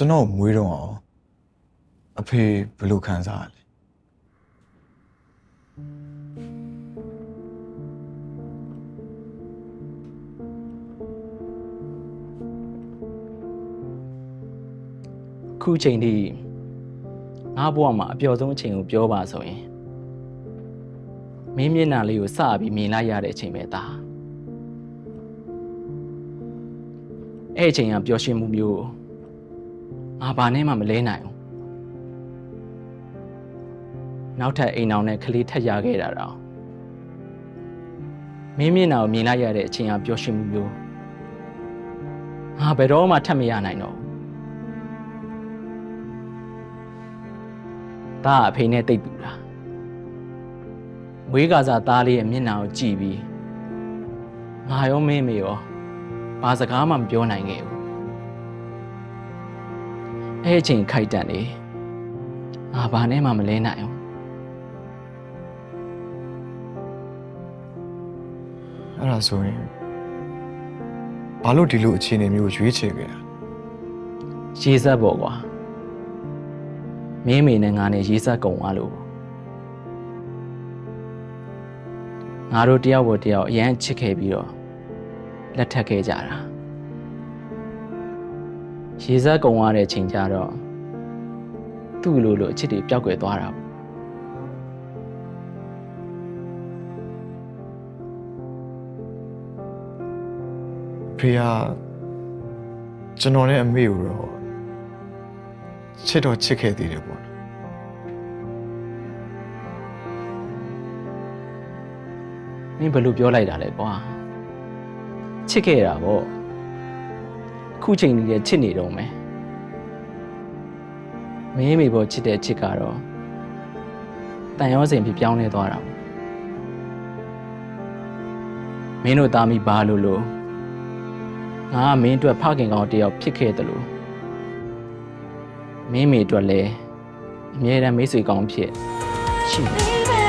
ကျွန်တော်မွေးတော့အောင်အဖေဘယ်လိုခံစားရလဲခုချိန်ထိငါဘဝမှာအပျော်ဆုံးအချိန်ကိုပြောပါဆိုရင်မင်းမျက်နှာလေးကိုစပြီးမြင်လိုက်ရတဲ့အချိန်ပဲဒါအဲ့အချိန်ကပျော်ရွှင်မှုမျိုးကို ငါဘာနဲ့မှမလဲနိုင်ဘူးနောက်ထပ်အိမ်အောင်နဲ့ကလေးထက်ရခဲ့တာတော့မင်းမျက်နှာကိုမြင်လိုက်ရတဲ့အချိန်ကပျော်ရွှင်မှုမျိုးငါဘယ်တော့မှထပ်မရနိုင်တော့ဘူးဒါကအဖေနဲ့တိတ်တူတာမွေးကစားသားလေးရဲ့မျက်နှာကိုကြည့်ပြီးငါရောမင်းမေရောဘာစကားမှမပြောနိုင်ခဲ့ဘူး အဲ့အချိန်ခိုက်တန်နေငါဘာနဲ့မှမလဲနိုင်ဘူးအဲ့ဒါဆိုရင်ဘာလို့ဒီလိုအခြေအနေမျိုးကိုရွေးချယ်ခဲ့တာရေးဆက်ပေါ့ကွာမင်းမေနဲ့ငါနဲ့ရေးဆက်ကုန်သွားလို့ငါတို့တယောက်ပေါ်တယောက်အရန်ချစ်ခဲ့ပြီးတော့လက်ထပ်ခဲ့ကြတာ ရေးဆက်ကုန်သွားတဲ့ချိန်ကျတော့သူ့လိုလိုအချစ်တွေပျောက်ကွယ်သွားတာပေါ့ဖေကကျွန်တော်နဲ့အမေကိုတော့ချစ်တော့ချစ်ခဲ့သေးတယ်ပေါ့နော်မင်းဘယ်လိုပြောလိုက်တာလဲကွာချစ်ခဲ့တာပေါ့ ခုချိန်ကြီးလည်းချစ်နေတော့မယ်မင်းမေပေါ်ချစ်တဲ့ချစ်ကတော့တန်ရောစင်ဖြစ်ပြောင်းလဲသွားတာပေါ့မင်းတို့သားမိဘာလို့လို့ငါကမင်းအတွက်ဖခင်ကောင်တယောက်ဖြစ်ခဲ့တယ်လို့မင်းမေအတွက်လည်းအမြဲတမ်းမိတ်ဆွေကောင်းဖြစ်ရှိတယ်